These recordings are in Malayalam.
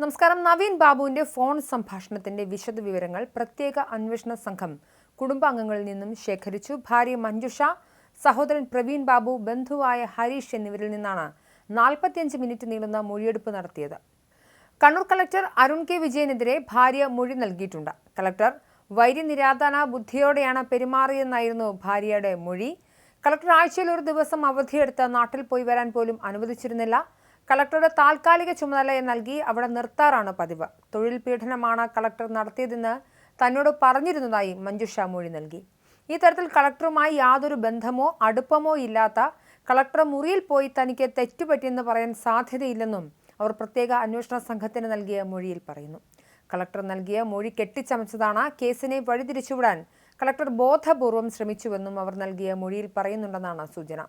നമസ്കാരം. നവീൻ ബാബുവിന്റെ ഫോൺ സംഭാഷണത്തിന്റെ വിശദ വിവരങ്ങൾ പ്രത്യേക അന്വേഷണ സംഘം കുടുംബാംഗങ്ങളിൽ നിന്നും ശേഖരിച്ചു. ഭാര്യ മഞ്ജുഷ സഹോദരൻ പ്രവീൺ ബാബു ബന്ധുവായ ഹരീഷ് എന്നിവരിൽ നിന്നാണ് നാൽപ്പത്തിയഞ്ച് മിനിറ്റ് നീളുന്ന മൊഴിയെടുപ്പ് നടത്തിയത്. കണ്ണൂർ കളക്ടർ അരുൺ കെ വിജയനെതിരെ ഭാര്യ മൊഴി നൽകിയിട്ടുണ്ട്. കളക്ടർ വൈര്യനിരാധന ബുദ്ധിയോടെയാണ് പെരുമാറിയെന്നായിരുന്നു ഭാര്യയുടെ മൊഴി. കളക്ടർ ആഴ്ചയിൽ ഒരു ദിവസം അവധിയെടുത്ത് നാട്ടിൽ പോയി വരാൻ പോലും അനുവദിച്ചിരുന്നില്ല. കളക്ടറുടെ താൽക്കാലിക ചുമതല നൽകി അവിടെ നിർത്താറാണ് പതിവ്. തൊഴിൽ പീഡനമാണ് കളക്ടർ നടത്തിയതെന്ന് തന്നോട് പറഞ്ഞിരുന്നതായി മഞ്ജുഷ മൊഴി നൽകി. ഈ തരത്തിൽ കളക്ടറുമായി യാതൊരു ബന്ധമോ അടുപ്പമോ ഇല്ലാത്ത കളക്ടർ മുറിയിൽ പോയി തനിക്ക് തെറ്റുപറ്റിയെന്ന് പറയാൻ സാധ്യതയില്ലെന്നും അവർ പ്രത്യേക അന്വേഷണ സംഘത്തിന് നൽകിയ മൊഴിയിൽ പറയുന്നു. കളക്ടർ നൽകിയ മൊഴി കെട്ടിച്ചമച്ചതാണ് കേസിനെ വഴിതിരിച്ചുവിടാൻ കളക്ടർ ബോധപൂർവം ശ്രമിച്ചുവെന്നും അവർ നൽകിയ മൊഴിയിൽ പറയുന്നുണ്ടെന്നാണ് സൂചന.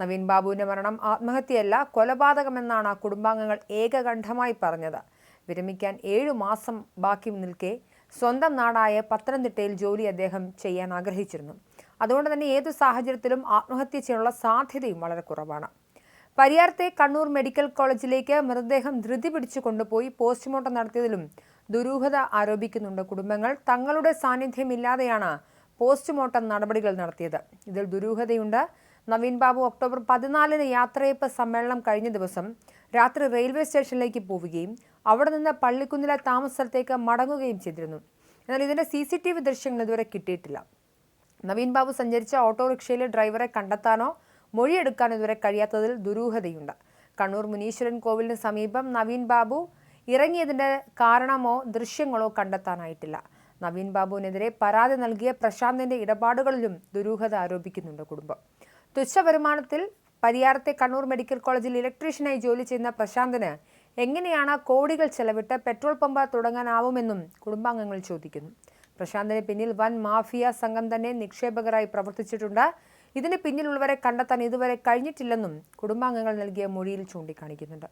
നവീൻ ബാബുവിന്റെ മരണം ആത്മഹത്യയല്ല കൊലപാതകമെന്നാണ് കുടുംബാംഗങ്ങൾ ഏകകണ്ഠമായി പറഞ്ഞത്. വിരമിക്കാൻ ഏഴു മാസം ബാക്കി നിൽക്കെ സ്വന്തം നാടായ പത്തനംതിട്ടയിൽ ജോലി അദ്ദേഹം ചെയ്യാൻ ആഗ്രഹിച്ചിരുന്നു. അതുകൊണ്ട് തന്നെ ഏതു സാഹചര്യത്തിലും ആത്മഹത്യ ചെയ്യാനുള്ള സാധ്യതയും വളരെ കുറവാണ്. പരിയാരത്തെ കണ്ണൂർ മെഡിക്കൽ കോളേജിലേക്ക് മൃതദേഹം ധൃതി പിടിച്ചു കൊണ്ടുപോയി പോസ്റ്റ്മോർട്ടം നടത്തിയതിലും ദുരൂഹത ആരോപിക്കുന്നുണ്ട് കുടുംബങ്ങൾ. തങ്ങളുടെ സാന്നിധ്യമില്ലാതെയാണ് പോസ്റ്റ്മോർട്ടം നടപടികൾ നടത്തിയത്. ഇതിൽ ദുരൂഹതയുണ്ട്. നവീൻ ബാബു ഒക്ടോബർ പതിനാലിന് യാത്രയപ്പ് സമ്മേളനം കഴിഞ്ഞ ദിവസം രാത്രി റെയിൽവേ സ്റ്റേഷനിലേക്ക് പോവുകയും അവിടെ നിന്ന് പള്ളിക്കുന്നിലെ താമസ സ്ഥലത്തേക്ക് മടങ്ങുകയും ചെയ്തിരുന്നു. എന്നാൽ ഇതിന്റെ സി സി ടി വി ദൃശ്യങ്ങൾ ഇതുവരെ കിട്ടിയിട്ടില്ല. നവീൻ ബാബു സഞ്ചരിച്ച ഓട്ടോറിക്ഷയിലെ ഡ്രൈവറെ കണ്ടെത്താനോ മൊഴിയെടുക്കാനോ ഇതുവരെ കഴിയാത്തതിൽ ദുരൂഹതയുണ്ട്. കണ്ണൂർ മുനീശ്വരൻ കോവിലിന് സമീപം നവീൻ ബാബു ഇറങ്ങിയതിന്റെ കാരണമോ ദൃശ്യങ്ങളോ കണ്ടെത്താനായിട്ടില്ല. നവീൻ ബാബുവിനെതിരെ പരാതി നൽകിയ പ്രശാന്തിന്റെ ഇടപാടുകളിലും ദുരൂഹത ആരോപിക്കുന്നുണ്ട് കുടുംബം. തുച്ഛ വരുമാനത്തിൽ പരിയാരത്തെ കണ്ണൂർ മെഡിക്കൽ കോളേജിൽ ഇലക്ട്രീഷ്യനായി ജോലി ചെയ്യുന്ന പ്രശാന്തിന് എങ്ങനെയാണ് കോടികൾ ചെലവിട്ട് പെട്രോൾ പമ്പ് തുടങ്ങാനാവുമെന്നും കുടുംബാംഗങ്ങൾ ചോദിക്കുന്നു. പ്രശാന്തിന് പിന്നിൽ വൻ മാഫിയ സംഘം തന്നെ നിക്ഷേപകരായി പ്രവർത്തിച്ചിട്ടുണ്ട്. ഇതിന് പിന്നിലുള്ളവരെ കണ്ടെത്താൻ ഇതുവരെ കഴിഞ്ഞിട്ടില്ലെന്നും കുടുംബാംഗങ്ങൾ നൽകിയ മൊഴിയിൽ ചൂണ്ടിക്കാണിക്കുന്നുണ്ട്.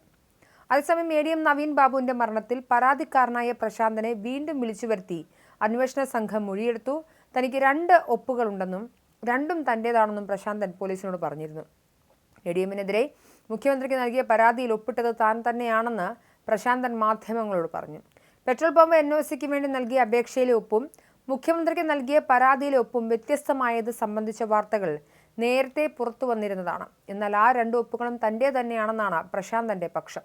അതേസമയം എ ഡി എം നവീൻ ബാബുവിന്റെ മരണത്തിൽ പരാതിക്കാരനായ പ്രശാന്തനെ വീണ്ടും വിളിച്ചു വരുത്തി അന്വേഷണ സംഘം മൊഴിയെടുത്തു. തനിക്ക് രണ്ട് ഒപ്പുകളുണ്ടെന്നും രണ്ടും തന്റേതാണെന്നും പ്രശാന്തൻ പോലീസിനോട് പറഞ്ഞിരുന്നു. എ ഡി എമ്മിനെതിരെ മുഖ്യമന്ത്രിക്ക് നൽകിയ പരാതിയിൽ ഒപ്പിട്ടത് താൻ തന്നെയാണെന്ന് പ്രശാന്തൻ മാധ്യമങ്ങളോട് പറഞ്ഞു. പെട്രോൾ പമ്പ് എൻ ഒ സിക്ക് വേണ്ടി നൽകിയ അപേക്ഷയിലെ ഒപ്പും മുഖ്യമന്ത്രിക്ക് നൽകിയ പരാതിയിലെ ഒപ്പും വ്യത്യസ്തമായത് സംബന്ധിച്ച വാർത്തകൾ നേരത്തെ പുറത്തു വന്നിരുന്നതാണ്. എന്നാൽ ആ രണ്ട് ഒപ്പുകളും തന്റെ തന്നെയാണെന്നാണ് പ്രശാന്തന്റെ പക്ഷം.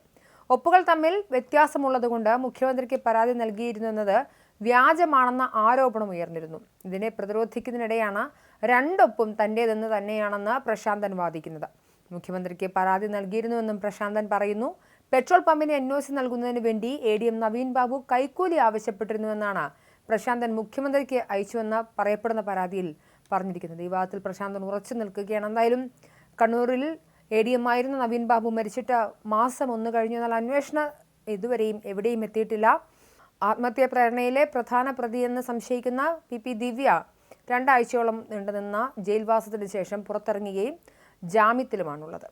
ഒപ്പുകൾ തമ്മിൽ വ്യത്യാസമുള്ളതുകൊണ്ട് മുഖ്യമന്ത്രിക്ക് പരാതി നൽകിയിരുന്നത് വ്യാജമാണെന്ന ആരോപണം ഉയർന്നിരുന്നു. ഇതിനെ പ്രതിരോധിക്കുന്നതിനിടെയാണ് രണ്ടൊപ്പും തന്റേതെന്ന് തന്നെയാണെന്ന് പ്രശാന്തൻ വാദിക്കുന്നത്. മുഖ്യമന്ത്രിക്ക് പരാതി നൽകിയിരുന്നുവെന്നും പ്രശാന്തൻ പറയുന്നു പെട്രോൾ പമ്പിന് എൻ ഒ സി നൽകുന്നതിന് വേണ്ടി A D M Naveen Babu കൈക്കൂലി ആവശ്യപ്പെട്ടിരുന്നുവെന്നാണ് പ്രശാന്തൻ മുഖ്യമന്ത്രിക്ക് അയച്ചുവെന്ന പറയപ്പെടുന്ന പരാതിയിൽ പറഞ്ഞിരിക്കുന്നത്. ഈ വാദത്തിൽ പ്രശാന്തൻ ഉറച്ചു നിൽക്കുകയാണ്. എന്തായാലും കണ്ണൂരിൽ എ ഡി എം ആയിരുന്ന നവീൻ ബാബു മരിച്ചിട്ട് മാസം ഒന്ന് കഴിഞ്ഞു. എന്നാൽ അന്വേഷണം ഇതുവരെയും എവിടെയും എത്തിയിട്ടില്ല. ആത്മഹത്യാ പ്രേരണയിലെ പ്രധാന പ്രതിയെന്ന് സംശയിക്കുന്ന പി പി ദിവ്യ രണ്ടാഴ്ചയോളം നീണ്ടുനിന്ന ജയിൽവാസത്തിന് ശേഷം പുറത്തിറങ്ങുകയും ജാമ്യത്തിലുമാണുള്ളത്.